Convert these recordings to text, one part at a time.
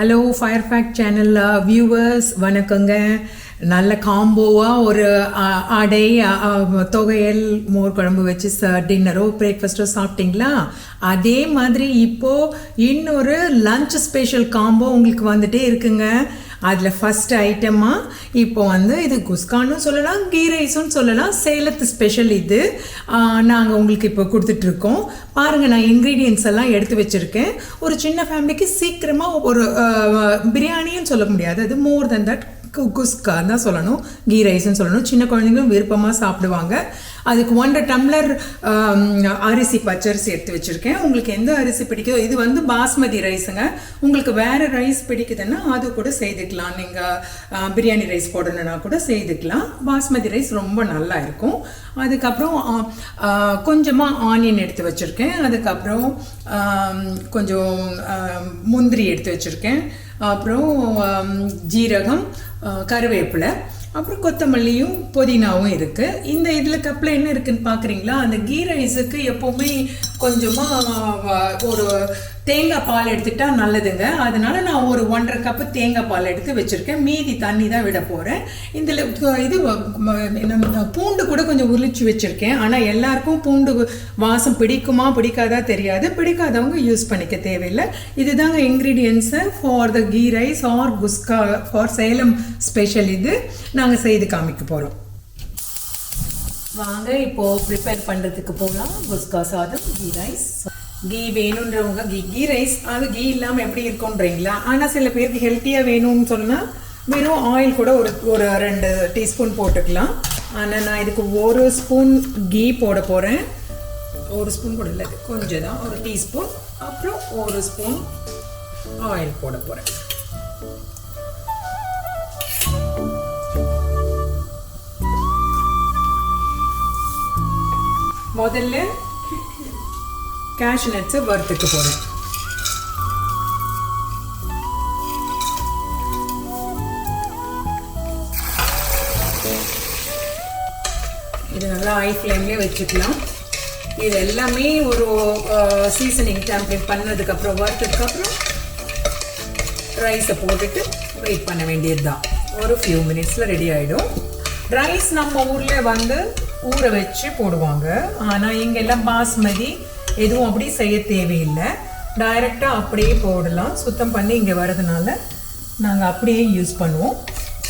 Hello fire fact channel viewers வணக்கங்க. நல்ல காம்போவாக ஒரு அடை தொகையல் மோர் குழம்பு வச்சு டின்னரோ பிரேக்ஃபாஸ்ட்டோ சாப்பிட்டீங்களா? அதே மாதிரி இப்போது இன்னொரு லஞ்ச் ஸ்பெஷல் காம்போ உங்களுக்கு வந்துட்டே இருக்குங்க. அதில் ஃபஸ்ட் ஐட்டமாக இப்போ வந்து இது குஸ்கான்னு சொல்லலாம் கீ ரைஸும் சொல்லலாம் சேலத்து ஸ்பெஷல் இது. நாங்கள் உங்களுக்கு இப்போ கொடுத்துட்ருக்கோம். பாருங்கள் நான் இன்க்ரீடியன்ஸ் எல்லாம் எடுத்து வச்சுருக்கேன். ஒரு சின்ன ஃபேமிலிக்கு சீக்கிரமாக ஒரு பிரியாணின்னு சொல்ல முடியாது. அது மோர் தென் தட் குஸ்கா தான் சொல்லணும் கீ ரைஸ்ன்னு சொல்லணும். சின்ன குழந்தைங்களும் விருப்பமாக சாப்பிடுவாங்க. அதுக்கு ஒன்றரை டம்ளர் அரிசி பச்சரிசி எடுத்து வச்சுருக்கேன். உங்களுக்கு எந்த அரிசி பிடிக்குதோ இது வந்து பாஸ்மதி ரைஸுங்க. உங்களுக்கு வேறு ரைஸ் பிடிக்குதுன்னா அது கூட செய்துக்கலாம். நீங்கள் பிரியாணி ரைஸ் போடணுன்னா கூட செய்துக்கலாம். பாஸ்மதி ரைஸ் ரொம்ப நல்லா இருக்கும். அதுக்கப்புறம் கொஞ்சமாக ஆனியன் எடுத்து வச்சுருக்கேன். அதுக்கப்புறம் கொஞ்சம் முந்திரி எடுத்து வச்சுருக்கேன். அப்புறம் ஜீரகம் கருவேப்பிலை. அப்புறம் கொத்தமல்லியும் புதினாவும் இருக்குது இந்த இதில் கப்பில் என்ன இருக்குதுன்னு பார்க்குறீங்களா அந்த கீ ரைஸுக்கு எப்போவுமே கொஞ்சமாக ஒரு தேங்காய் பால் எடுத்துட்டா நல்லதுங்க. அதனால நான் ஒரு ஒன்றரை கப்பு தேங்காய் பால் எடுத்து வச்சுருக்கேன். மீதி தண்ணி தான் விட போகிறேன் இதில் இது பூண்டு கூட கொஞ்சம் உரிச்சு வச்சுருக்கேன். ஆனால் எல்லாருக்கும் பூண்டு வாசம் பிடிக்குமா பிடிக்காதா தெரியாது. பிடிக்காதவங்க யூஸ் பண்ணிக்க தேவையில்லை. இதுதாங்க ingredients for the ghee rice or kuska for Salem special இது. நாங்கள் செய்து காமிக்க போகிறோம் வாங்க இப்போது ப்ரிப்பேர் பண்ணுறதுக்கு போகலாம். குஸ்கா சாதம் கீ ரைஸ் கீ வேணுன்றவங்க கீ கீ ரைஸ் அது கீ இல்லாமல் எப்படி இருக்கும்ன்றீங்களா? ஆனால் சில பேருக்கு ஹெல்த்தியாக வேணும்னு சொன்னால் வெறும் ஆயில் கூட ஒரு ஒரு ரெண்டு டீஸ்பூன் போட்டுக்கலாம். ஆனால் நான் இதுக்கு ஒரு ஸ்பூன் கீ போட போகிறேன் ஒரு ஸ்பூன் கூட இல்லை கொஞ்சம் தான் ஒரு டீஸ்பூன் அப்புறம் ஒரு ஸ்பூன் ஆயில் போட போகிறேன் முதல்ல கேஷ் நட்ஸை வறுத்துக்க போகிறேன் இது நல்லா ஹை ஃப்ளேம்லேயே வச்சுக்கலாம். இது எல்லாமே ஒரு சீசனிங் டேம்ப்ளிங் பண்ணதுக்கப்புறம் வறுத்ததுக்கப்புறம் ரைஸை போட்டுட்டு வெயிட் பண்ண வேண்டியது தான் ஒரு ஃபியூ மினிட்ஸில் ரெடி ஆகிடும் ரைஸ் நம்ம ஊரில் வந்து ஊற வச்சு போடுவாங்க. ஆனால் இங்கெல்லாம் பாஸ்மதி எதுவும் அப்படி செய்ய தேவையில்லை. டைரெக்டாக அப்படியே போடலாம். சுத்தம் பண்ணி இங்கே வரதுனால நாங்கள் அப்படியே யூஸ் பண்ணுவோம்.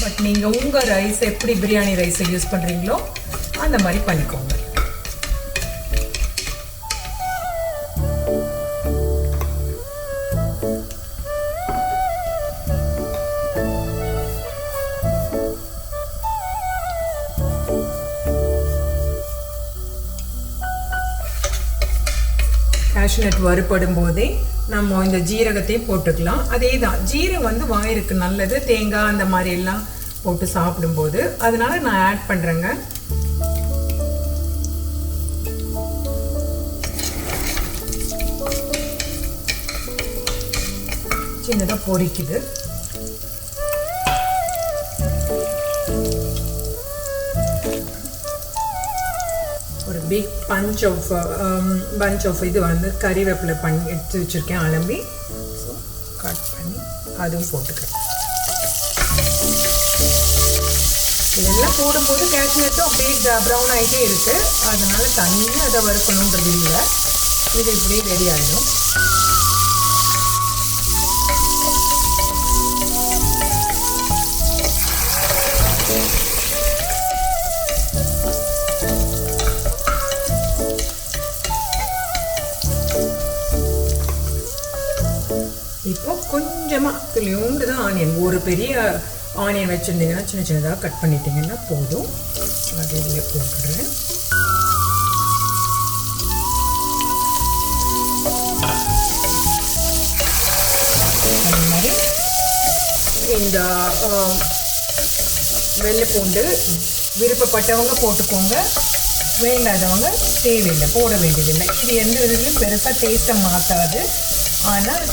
பட் நீங்கள் உங்கள் ரைஸ் எப்படி பிரியாணி ரைஸை யூஸ் பண்ணுறீங்களோ அந்த மாதிரி பண்ணிக்கோங்க. கேஷ்நட் வறுப்படும் போதே நம்ம இந்த ஜீரகத்தையும் போட்டுக்கலாம். அதே தான் ஜீரகம் வந்து வாயிருக்கு நல்லது தேங்காய் அந்த மாதிரி எல்லாம் போட்டு சாப்பிடும்போது. அதனால நான் ஆட் பண்ணுறேங்க சின்னதாக பொரிக்குது. Big pinch of pinch of இது வந்து கறிவேப்பிலை பண்ணி எடுத்து வச்சுருக்கேன். அலம்பி ஸோ கட் பண்ணி அதுவும் போட்டுக்கிறேன். இதெல்லாம் போடும்போது கேஷ்நட்டும் அப்படியே ப்ரௌன் ஆகிட்டே இருக்குது அதனால் தனியாக அதை வறுக்கணுன்றது இல்லை. இது இப்படியே ரெடி ஆகிடும் துளியோண்டு தான் ஆனியன் ஒரு பெரிய ஆனியன் வச்சுருந்தீங்கன்னா சின்ன சின்னதாக கட் பண்ணிட்டீங்கன்னா போதும். அது இதில் போட்டுடுறேன் அது மாதிரி இந்த வெள்ளை பூண்டு விருப்பப்பட்டவங்க போட்டுக்கோங்க. வேண்டாதவங்க தேவையில்லை போட வேண்டியதில்லை. இது எந்த இதுலையும் பெருசாக டேஸ்ட்டை மாற்றாது ஆனால்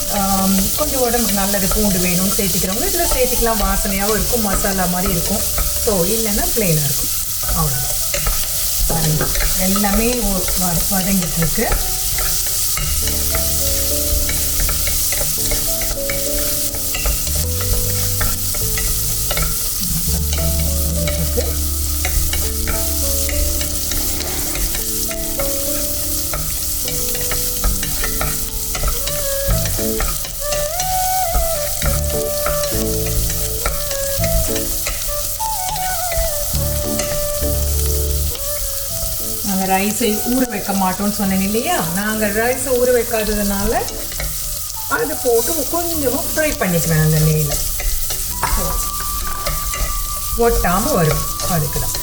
கொஞ்சம் உடம்புக்கு நல்லது பூண்டு வேணும்னு சேர்த்திக்கிறவங்க. இதில் சேர்த்திக்கலாம் வாசனையாகவும் இருக்கும் மசாலா மாதிரி இருக்கும். ஸோ இல்லைன்னா ப்ளெயினாக இருக்கும். அவ்வளோதான் எல்லாமே வதங்கிட்டு இருக்குது நாங்கள் ரைஸை ஊற வைக்க மாட்டோம்னு சொன்னேன் இல்லையா? நாங்கள் ரைஸை ஊற வைக்காததுனால அது போட்டு கொஞ்சமாக ஃப்ரை பண்ணிக்குவேன் அந்த நெய்யில். ஒட்டாமல் வரும். அதுக்கு தான்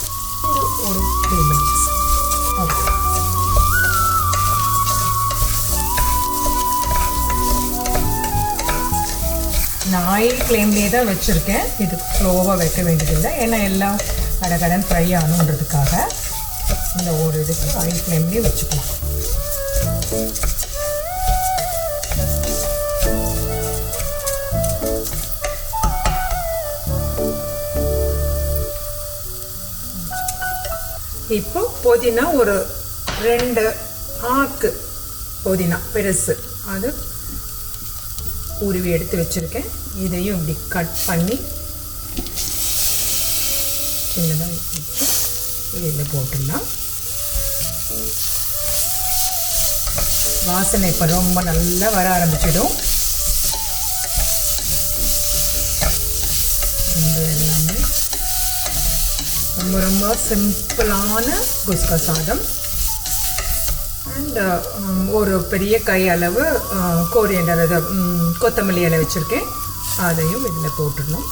ஒரு ஒரு மினிட்ஸ் ஓகே. நான் ஆயில் ஃப்ளேம்லேயே தான் வச்சுருக்கேன். இது ஸ்லோவாக வைக்க வேண்டியதில்லை. ஏன்னா எல்லாம் கடகடன் ஃப்ரை ஆகணுன்றதுக்காக. இந்த ஒரு இதுக்கு ஆயில் ஃப்ளேம்லேயே வச்சுக்கலாம் இப்போ புதினா ஒரு ரெண்டு ஆக்கு புதினா பெருசு. அது உருவி எடுத்து வச்சுருக்கேன். இதையும் இப்படி கட் பண்ணி சின்னதாக வச்சு இதில் போட்டுடலாம். வாசனை இப்போ ரொம்ப நல்லா வர ஆரம்பிச்சிடும். இது எல்லாமே ரொம்ப ரொம்ப சிம்பிளான குஸ்கா சாதம் அண்ட் ஒரு பெரிய கை அளவு கோரியண்டர் அதை கொத்தமல்லி இலை வச்சுருக்கேன். அதையும் இதில் போட்டுடணும்.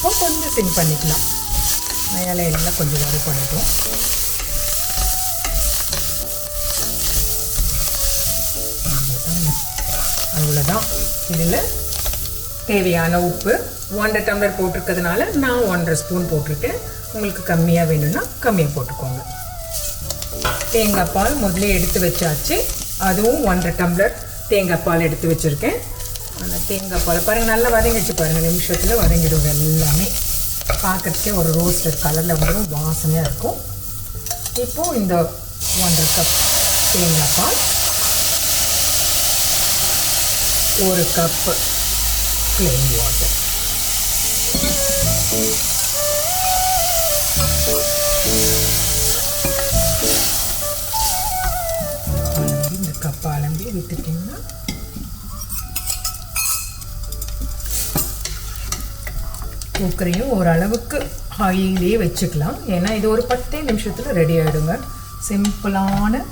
இப்போ கொஞ்சம் சிம் பண்ணிக்கலாம். மேலே எல்லாம் கொஞ்சம் வறு பண்ணிட்டோம். அவ்வளோதான் இதில் தேவையான உப்பு ஒன்றரை டம்ளர் போட்டிருக்கிறதுனால நான் ஒன்றரை ஸ்பூன் போட்டிருக்கேன். உங்களுக்கு கம்மியாக வேணும்னா கம்மியாக போட்டுக்கோங்க. தேங்காய் பால் முதல்ல எடுத்து வச்சாச்சு. அதுவும் ஒன்றரை டம்ளர் தேங்காய் பால் எடுத்து வச்சுருக்கேன். அந்த தேங்காய் பால். பாருங்கள் நல்லா வதங்கிடுச்சு பாருங்கள் நிமிஷத்தில் வதங்கிடும் எல்லாமே. பார்க்கறதுக்கே ஒரு ரோஸ்டட் கலரில் வந்து வாசனையாக இருக்கும். இப்போது இந்த ஒன்றரை கப் தேங்காய் பால். ஒரு கப்பு plain water. இந்த கப் அலம்பி விட்டுட்டிங்கன்னா குக்கரையும் ஓரளவுக்கு ஹையிலே வச்சுக்கலாம். ஏன்னா இது ஒரு பத்தே நிமிஷத்தில் ரெடி ஆகிடுங்க சிம்பிளான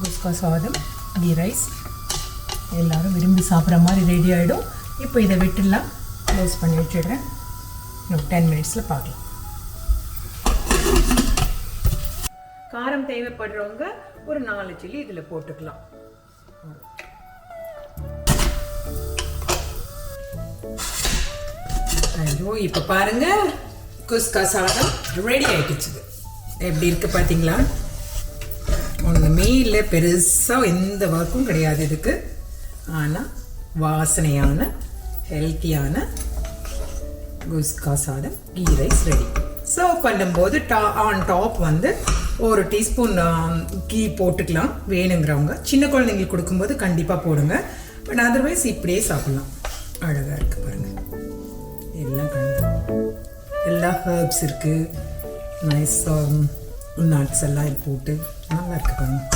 குஸ்கா சாதம் கீ ரைஸ் எல்லோரும் விரும்பி சாப்பிட்ற மாதிரி ரெடி ஆகிடும் இப்போ இதை விட்டுடலாம். க்ளோஸ் பண்ணி வச்சிடுறேன். இன்னும் டென் மினிட்ஸில் பார்க்கலாம். காரம் தேவைப்படுறவங்க ஒரு நாலு சில்லி இதில் போட்டுக்கலாம். ஐயோ இப்போ பாருங்க. குஸ்கா சாதம் ரெடி ஆயிடுச்சு. எப்படி இருக்கு பார்த்தீங்களா ஒன்றுமே இல்லை பெருசாக எந்த ஒர்க்கும் கிடையாது இதுக்கு. ஆனால் வாசனையான ஹெல்த்தியான குஸ்கா சாதம் கீ ரைஸ் ரெடி சர்வ் பண்ணும்போது டா ஆன் டாப் வந்து ஒரு டீஸ்பூன் கீ போட்டுக்கலாம். வேணுங்கிறவங்க சின்ன குழந்தைங்களுக்கு கொடுக்கும்போது கண்டிப்பாக போடுங்க. பட் அதர்வைஸ் இப்படியே சாப்பிட்லாம். அழகாக இருக்குது பாருங்கள் எல்லா ஹர்ப்ஸ் இருக்குது நைஸ் நட்ஸ் எல்லாம் போட்டு நல்லா இருக்கு